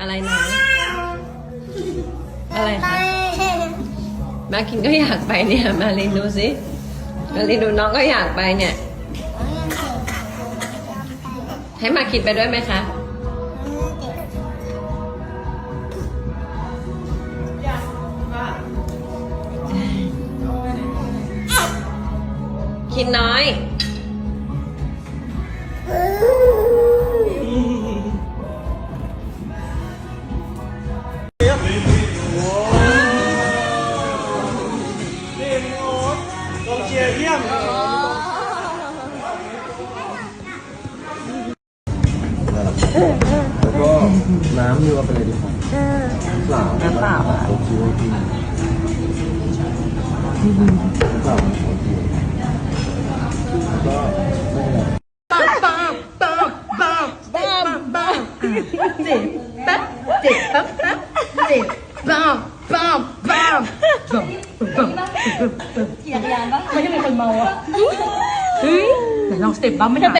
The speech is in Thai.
อะไรนะ อะไรคะมาคินก็อยากไปเนี่ย มาลินดูสิมาลินดูน้องก็อยากไปเนี่ย ให้มาคิดไปด้วยไหมคะคิดน้อย เยี่ยมแล้วก็น้ำนี่ว่าเป็นอะไรดีครับเปล่าน้ำเปล่าโอเคโอเคเปล่าโอเคแล้วก็ไม่เป็นไร ไหนลองสเต็ปบ้างไม่ได้